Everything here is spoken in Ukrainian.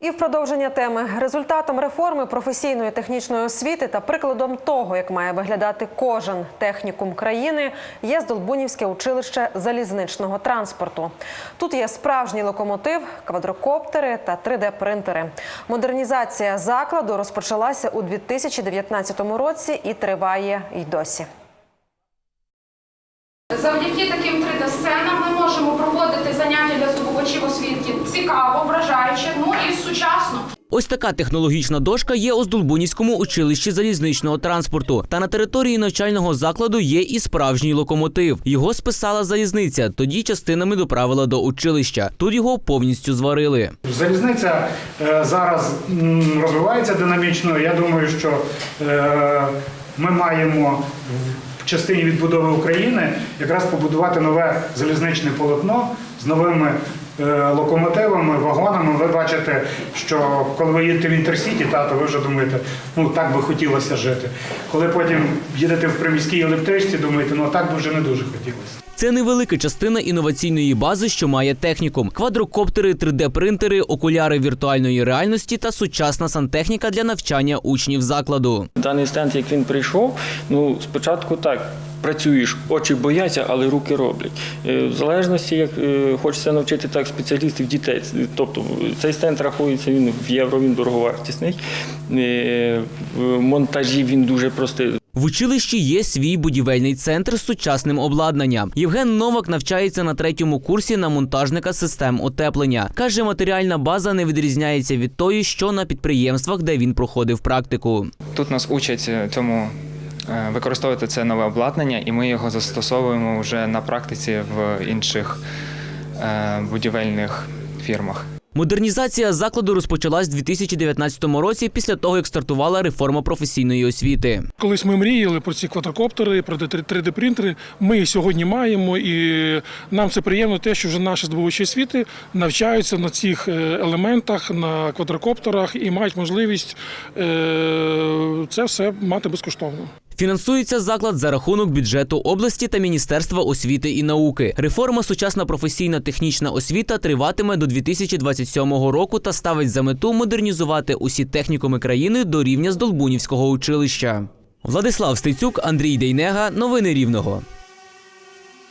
І в продовження теми результатом реформи професійної технічної освіти та прикладом того, як має виглядати кожен технікум країни, є Здолбунівське училище залізничного транспорту. Тут є справжній локомотив, квадрокоптери та 3D-принтери. Модернізація закладу розпочалася у 2019 році і триває й досі. Завдяки таким 3D-сценам ми можемо проводити заняття для здобувачів освіти цікаво, вражаюче, ну і сучасно. Ось така технологічна дошка є у Здолбунівському училищі залізничного транспорту. Та на території навчального закладу є і справжній локомотив. Його списала залізниця, тоді частинами доправила до училища. Тут його повністю зварили. Залізниця е, зараз м, розвивається динамічно. Я думаю, що е, ми маємо частині відбудови України якраз побудувати нове залізничне полотно з новими е, локомотивами, вагонами. Ви бачите, що коли ви їдете в інтерсіті, та, то ви вже думаєте, ну так би хотілося жити. Коли потім їдете в приміській електричці, думаєте, ну так би вже не дуже хотілося. Це невелика частина інноваційної бази, що має технікум: квадрокоптери, 3D-принтери, окуляри віртуальної реальності та сучасна сантехніка для навчання учнів закладу. Даний стенд, як він прийшов, ну спочатку так. Працюєш, очі бояться, але руки роблять. Е, В залежності, як е, хочеться навчити так спеціалістів дітей. Тобто цей стенд рахується він в євро, він дороговартісний. Е, В монтажі він дуже простий. В училищі є свій будівельний центр з сучасним обладнанням. Євген Новак навчається на третьому курсі на монтажника систем утеплення. Каже, матеріальна база не відрізняється від тої, що на підприємствах, де він проходив практику. Тут нас учать е, цьому е, використовувати це нове обладнання, і ми його застосовуємо вже на практиці в інших е, будівельних фірмах. Модернізація закладу розпочалась у 2019 році після того, як стартувала реформа професійної освіти. Колись ми мріяли про ці квадрокоптери, про 3D-принтери. Ми їх сьогодні маємо, і нам це приємно, те, що вже наші здобувачі освіти навчаються на цих е, елементах, на квадрокоптерах і мають можливість е, це все мати безкоштовно. Фінансується заклад за рахунок бюджету області та Міністерства освіти і науки. Реформа сучасна професійна технічна освіта триватиме до 2027 року та ставить за мету модернізувати усі технікуми країни до рівня Здолбунівського училища. Владислав Стецюк, Андрій Дейнега. Новини Рівного.